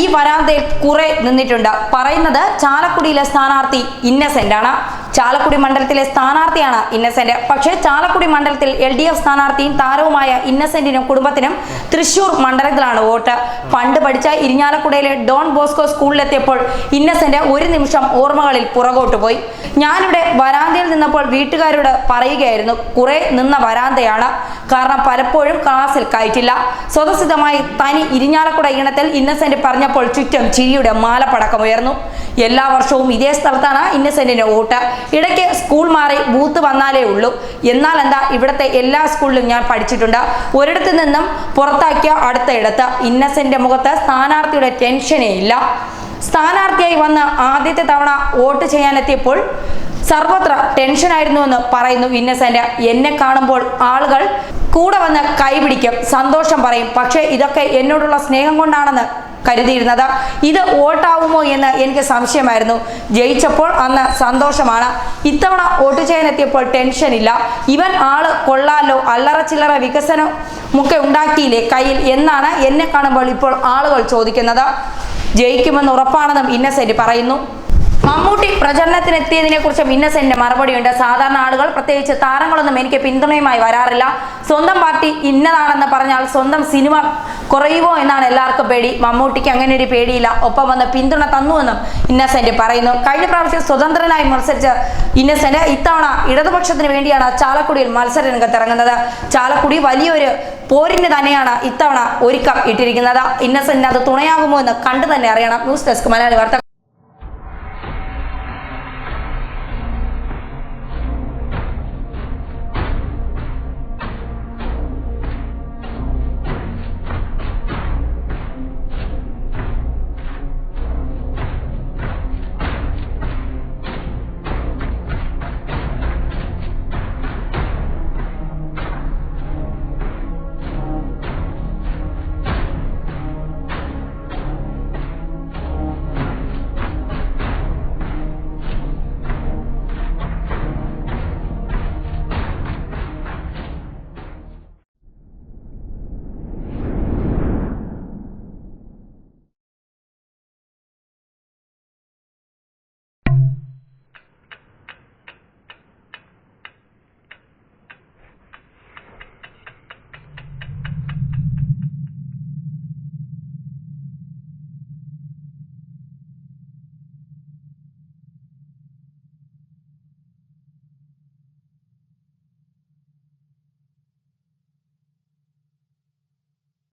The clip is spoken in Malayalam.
ഈ വരാന്തയിൽ കുറെ നിന്നിട്ടുണ്ട്. പറയുന്നത് ചാലക്കുടിയിലെ സ്ഥാനാർത്ഥി ഇന്നസെന്റ് ആണ് ചാലക്കുടി മണ്ഡലത്തിലെ സ്ഥാനാർത്ഥിയാണ് ഇന്നസെന്റ്. പക്ഷേ ചാലക്കുടി മണ്ഡലത്തിൽ എൽ ഡി എഫ് സ്ഥാനാർത്ഥിയും താരവുമായ ഇന്നസെന്റിനും കുടുംബത്തിനും തൃശൂർ മണ്ഡലത്തിലാണ് വോട്ട്. പണ്ട് പഠിച്ച ഇരിഞ്ഞാലക്കുടയിലെ ഡോൺ ബോസ്കോ സ്കൂളിലെത്തിയപ്പോൾ ഇന്നസെന്റ് ഒരു നിമിഷം ഓർമ്മകളിൽ പുറകോട്ട് പോയി. ഞാനിവിടെ വരാന്തയിൽ നിന്നപ്പോൾ വീട്ടുകാരോട് പറയുകയായിരുന്നു കുറെ നിന്ന വരാന്തയാണ്. കാരണം പലപ്പോഴും ക്ലാസ്സിൽ കയറ്റില്ല. സ്വതസിദ്ധമായി തനി ഇരിഞ്ഞാലക്കുട ഇണത്തിൽ ഇന്നസെന്റ് പറഞ്ഞപ്പോൾ ചുറ്റും ചിരിയുടെ മാലപ്പടക്കം ഉയർന്നു. എല്ലാ വർഷവും ഇതേ സ്ഥലത്താണ് ഇന്നസെന്റിന്റെ വോട്ട്. ഇടയ്ക്ക് സ്കൂൾ മാറി ബൂത്ത് വന്നാലേ ഉള്ളൂ. എന്നാൽ എന്താ ഇവിടുത്തെ എല്ലാ സ്കൂളിലും ഞാൻ പഠിച്ചിട്ടുണ്ട്. ഒരിടത്ത് നിന്നും പുറത്താക്കിയ അടുത്ത ഇടത്ത് ഇന്നസെന്റിന്റെ മുഖത്ത് സ്ഥാനാർത്ഥിയുടെ ടെൻഷനേ ഇല്ല. സ്ഥാനാർത്ഥിയായി വന്ന് ആദ്യത്തെ തവണ വോട്ട് ചെയ്യാനെത്തിയപ്പോൾ സർവത്ര ടെൻഷനായിരുന്നുവെന്ന് പറയുന്നു ഇന്നസെന്റ്. എന്നെ കാണുമ്പോൾ ആളുകൾ കൂടെ വന്ന് കൈപിടിക്കും സന്തോഷം പറയും. പക്ഷേ ഇതൊക്കെ എന്നോടുള്ള സ്നേഹം കൊണ്ടാണെന്ന് കരുതിയിരുന്നത്. ഇത് വോട്ടാവുമോ എന്ന് എനിക്ക് സംശയമായിരുന്നു. ജയിച്ചപ്പോൾ അന്ന് സന്തോഷമാണ്. ഇത്തവണ വോട്ട് ചെയ്യാനെത്തിയപ്പോൾ ടെൻഷനില്ല ഇവൻ ആൾ കൊള്ളാലോ അല്ലറ ചില്ലറ വികസനം ഒക്കെ ഉണ്ടാക്കിയില്ലേ കയ്യിൽ എന്നാണ് എന്നെ കാണുമ്പോൾ ഇപ്പോൾ ആളുകൾ ചോദിക്കുന്നത്. ജയിക്കുമെന്ന് ഉറപ്പാണെന്നും ഇന്നസെന്റ് പറയുന്നു. മമ്മൂട്ടി പ്രചരണത്തിനെത്തിയതിനെ കുറിച്ച് ഇന്നസെന്റിന്റെ മറുപടിയുണ്ട്. സാധാരണ ആളുകൾ പ്രത്യേകിച്ച് താരങ്ങളൊന്നും എനിക്ക് പിന്തുണയുമായി വരാറില്ല. സ്വന്തം പാർട്ടി ഇന്നതാണെന്ന് പറഞ്ഞാൽ സ്വന്തം സിനിമ കുറയുമോ എന്നാണ് എല്ലാവർക്കും പേടി. മമ്മൂട്ടിക്ക് അങ്ങനെ ഒരു പേടിയില്ല. ഒപ്പം വന്ന് പിന്തുണ തന്നുവെന്നും ഇന്നസെന്റ് പറയുന്നു. കഴിഞ്ഞ പ്രാവശ്യം സ്വതന്ത്രനായി മത്സരിച്ച ഇന്നസെന്റ് ഇത്തവണ ഇടതുപക്ഷത്തിന് വേണ്ടിയാണ് ചാലക്കുടിയിൽ മത്സര രംഗത്തിറങ്ങുന്നത് ചാലക്കുടി വലിയൊരു പോരിന് തന്നെയാണ് ഇത്തവണ ഒരുക്കം ഇട്ടിരിക്കുന്നത്. ഇന്നസെന്റിന് അത് തുണയാകുമോ എന്ന് കണ്ടു തന്നെ അറിയണം. ന്യൂസ് ഡെസ്ക് മലയാളി വാർത്ത